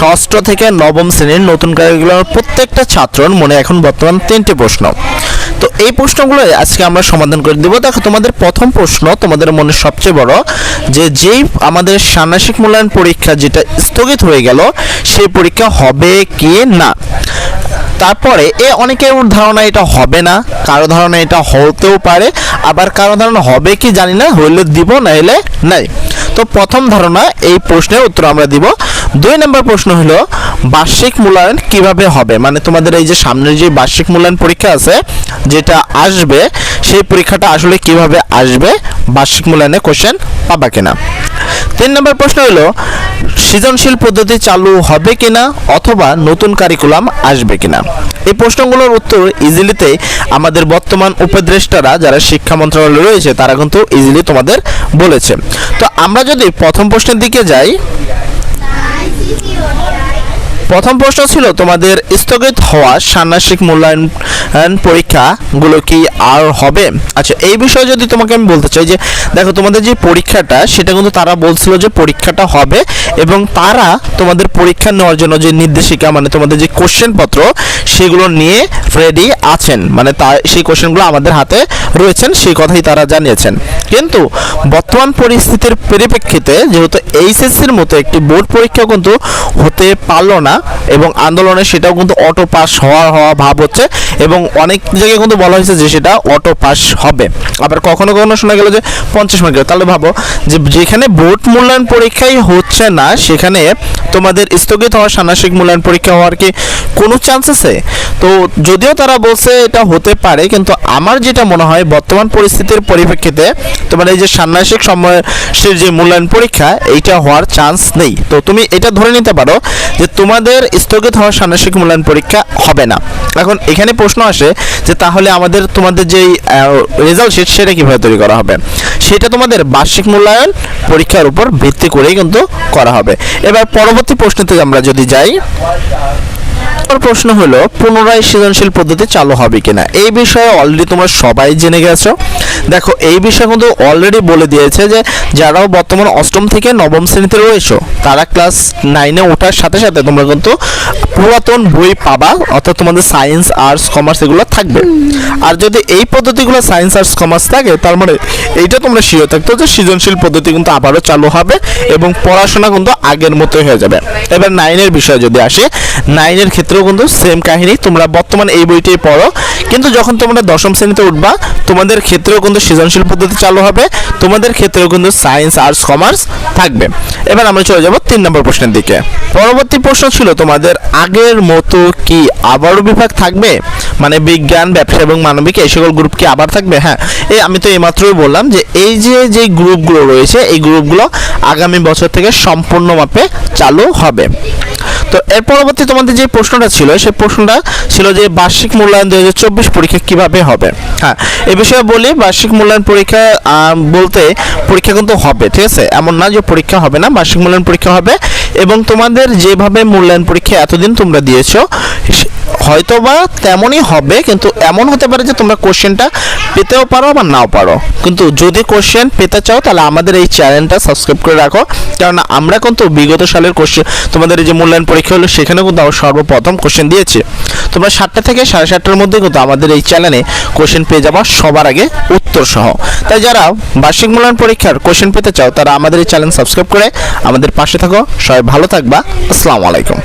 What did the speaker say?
ষষ্ঠ থেকে নবম শ্রেণির নতুন কারিকুলার প্রত্যেকটা ছাত্রর মনে এখন বর্তমান তিনটি প্রশ্ন। তো এই প্রশ্নগুলো আজকে আমরা সমাধান করে দেবো। দেখো, তোমাদের প্রথম প্রশ্ন তোমাদের মনে সবচেয়ে বড় যে যেই আমাদের ষান্মাসিক মূল্যায়ন পরীক্ষা যেটা স্থগিত হয়ে গেল, সেই পরীক্ষা হবে কি না? তারপরে এ অনেকের ধারণা এটা হবে না, কারও ধারণা এটা হতেও পারে, আবার কারও ধারণা হবে কি জানি না, হইলে দিব না হলে নাই। তো প্রথম ধারণা এই প্রশ্নের উত্তর আমরা দিব। দুই নম্বর প্রশ্ন হলো, বার্ষিক মূল্যায়ন কীভাবে হবে? মানে তোমাদের এই যে সামনের যে বার্ষিক মূল্যায়ন পরীক্ষা আছে, যেটা আসবে, সেই পরীক্ষাটা আসলে কীভাবে আসবে? বার্ষিক মূল্যায়নে কোশ্চেন পাবা কিনা? তিন নম্বর প্রশ্ন হলো, সৃজনশীল পদ্ধতি চালু হবে কিনা অথবা নতুন কারিকুলাম আসবে কিনা? এই প্রশ্নগুলোর উত্তর ইজিলিতে আমাদের বর্তমান উপদেষ্টারা, যারা শিক্ষা মন্ত্রণালয়ে রয়েছে, তারা কিন্তু ইজিলি তোমাদের বলেছে। তো আমরা যদি প্রথম প্রশ্নের দিকে যাই প্রথম প্রশ্ন ছিল, তোমাদের স্থগিত হওয়া ষান্মাসিক মূল্যায়ন পরীক্ষাগুলো কি আর হবে? আচ্ছা এই বিষয়ে যদি তোমাকে আমি বলতে চাই যে, দেখো, তোমাদের যে পরীক্ষাটা, সেটা কিন্তু তারা বলছিল যে পরীক্ষাটা হবে এবং তারা তোমাদের পরীক্ষা নেওয়ার জন্য যে নির্দেশিকা মানে তোমাদের যে কোশ্চেন পত্র, সেগুলো নিয়ে রেডি আছেন। মানে তা সেই কোশ্চেনগুলো আমাদের হাতে রয়েছেন, সেই কথাই তারা জানিয়েছেন। কিন্তু বর্তমান পরিস্থিতির পরিপ্রেক্ষিতে যেহেতু এইচএসসির মতো একটি বোর্ড পরীক্ষা কিন্তু হতে পারল না এবং আন্দোলনে সেটাও কিন্তু অটো পাস হওয়া হওয়া ভাব হচ্ছে এবং অনেক জায়গায় কিন্তু বলা হয়েছে যে সেটা অটো পাস হবে। আবার কখনো কখনো শোনা গেল যে পঞ্চাশ মার্কের, তাহলে ভাবো যে যেখানে বোর্ড মূল্যায়ন পরীক্ষাই হচ্ছে না, সেখানে তোমাদের স্থগিত হওয়া ষান্মাসিক মূল্যায়ন পরীক্ষা হওয়ার কি কোনো চান্স আছে? তো যদিও তারা বলছে এটা হতে পারে, কিন্তু আমার যেটা মনে হয় বর্তমান পরিস্থিতির পরিপ্রেক্ষিতে তোমার এই যে ষান্মাসিক সময়ের যে মূল্যায়ন পরীক্ষা, এইটা হওয়ার চান্স নেই। তো তুমি এটা ধরে নিতে পারো যে তোমাদের স্থগিত হওয়া ষান্মাসিক মূল্যায়ন পরীক্ষা হবে না। এখন এখানে প্রশ্ন আসে যে তাহলে আমাদের, তোমাদের যেই রেজাল্ট শিট সেটা কীভাবে তৈরি করা হবে? সেটা তোমাদের বার্ষিক মূল্যায়ন পরীক্ষার উপর ভিত্তি করেই কিন্তু করা হবে। এবার পরবর্তী প্রশ্নতে আমরা যদি যাই প্রশ্ন হলো, পুনরায় সৃজনশীল পদ্ধতি চালু হবে কিনা? এই বিষয়ে অলরেডি তোমরা সবাই জেনে গেছো। দেখো, এই বিষয়ে কিন্তু অলরেডি বলে দিয়েছে যে, যারাও বর্তমান অষ্টম থেকে নবম শ্রেণীতে রয়েছো, তারা ক্লাস নাইনে ওঠার সাথে সাথে তোমরা কিন্তু পুরাতন বই পাবা, অর্থাৎ তোমাদের সায়েন্স আর্টস কমার্স এগুলো থাকবে। আর যদি এই পদ্ধতিগুলো সায়েন্স আর্টস কমার্স থাকে তার মানে এইটা তোমরা শিওর থাকতো যে সৃজনশীল পদ্ধতি কিন্তু আবারও চালু হবে এবং পড়াশোনা কিন্তু আগের মতোই হয়ে যাবে। এবার নাইনের বিষয়ে যদি আসে নাইনের ক্ষেত্রেও কিন্তু সেম কাহিনী, তোমরা বর্তমানে এই বইটাই পড়ো। কিন্তু যখন তোমরা দশম শ্রেণীতে উঠবা, তোমাদের ক্ষেত্রেও কিন্তু সৃজনশীল পদ্ধতি চালু হবে। তোমাদের ক্ষেত্রেও কিন্তু সায়েন্স আর্টস কমার্স থাকবে। এবার আমরা চলে যাব তিন নম্বর প্রশ্নের দিকে। পরবর্তী প্রশ্ন ছিল, তোমাদের আগের মতো কি আবারও বিভাগ থাকবে? মানে বিজ্ঞান, ব্যবসা এবং মানবিক এই সকল গ্রুপ কি আবার থাকবে? হ্যাঁ এই আমি তো এইমাত্রই বললাম যে এই যে যে গ্রুপগুলো রয়েছে, এই গ্রুপগুলো আগামী বছর থেকে সম্পূর্ণ মাপে চালু হবে। তো এর পরবর্তী তোমাদের যে প্রশ্নটা ছিল, সেই প্রশ্নটা ছিল যে বার্ষিক মূল্যায়ন দু হাজার চব্বিশ পরীক্ষা কীভাবে হবে? হ্যাঁ এ বিষয়ে বলি, বার্ষিক মূল্যায়ন পরীক্ষা বলতে পরীক্ষা কিন্তু হবে, ঠিক আছে? এমন না যে পরীক্ষা হবে না, বার্ষিক মূল্যায়ন পরীক্ষা হবে এবং তোমাদের যেভাবে মূল্যায়ন পরীক্ষা এতদিন তোমরা দিয়েছ সে- হয়তোবা তেমনই হবে, কিন্তু এমন হতে পারে যে তোমরা কোশ্চেনটা পেতেও পারো বা নাও পারো। কিন্তু যদি কোশ্চেন পেতে চাও, তাহলে আমাদের এই চ্যানেলটা সাবস্ক্রাইব করে রাখো। কারণ আমরা কিন্তু বিগত সালের কোশ্চেন তোমাদের এই যে মূল্যায়ন পরীক্ষা হলো সেখানে কিন্তু আমরা সর্বপ্রথম কোশ্চেন দিয়েছি। তোমরা সাতটা থেকে সাড়ে সাতটার মধ্যে কিন্তু আমাদের এই চ্যানেলে কোশ্চেন পেয়ে যাবা সবার আগে উত্তর সহ তাই যারা বার্ষিক মূল্যায়ন পরীক্ষার কোশ্চেন পেতে চাও, তারা আমাদের এই চ্যানেল সাবস্ক্রাইব করে আমাদের পাশে থাকো। সবাই ভালো থাকবা। আসসালামু আলাইকুম।